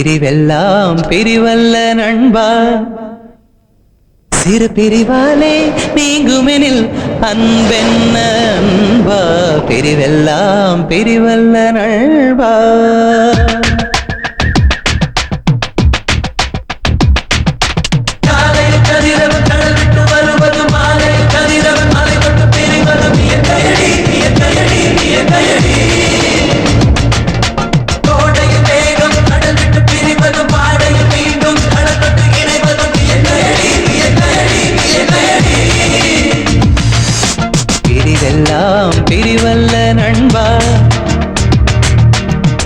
பிரிவெல்லாம் பிரிவல்ல நண்பா. சிறு பிரிவாலே நீங்குமெனில் அன்பென்ன அன்பா பிரிவெல்லாம் பிரிவல்ல நண்பா.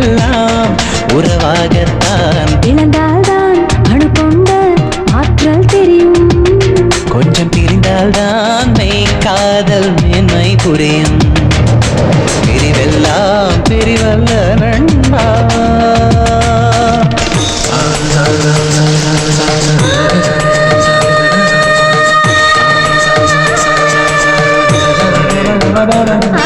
எல்லாம் உறவாகத்தான். இழந்தால்தான் அணு கொண்ட ஆற்றல் தெரியும். கொஞ்சம் பிரிந்தால்தான் மெய் காதல் மேன்மை புரியும். பிரிவெல்லாம் பிரிவல்ல நண்பா. da da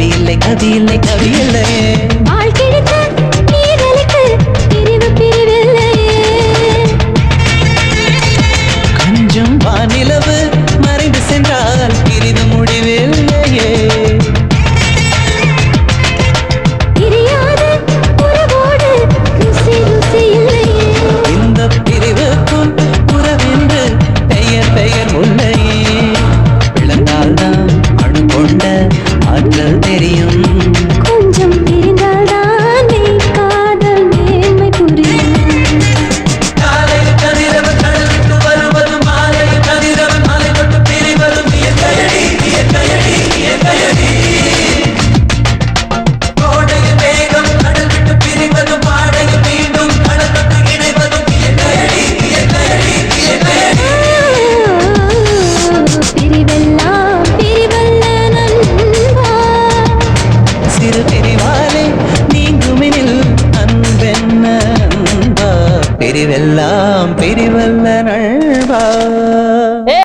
கதி இல்லை கதி இல்லை கவி இல்லை நிலவு தெரியும் திரு பிரிவாலே நீங்குமெனில் அன்பென்ன அன்பா? பிரிவெல்லாம் பிரிவல்ல.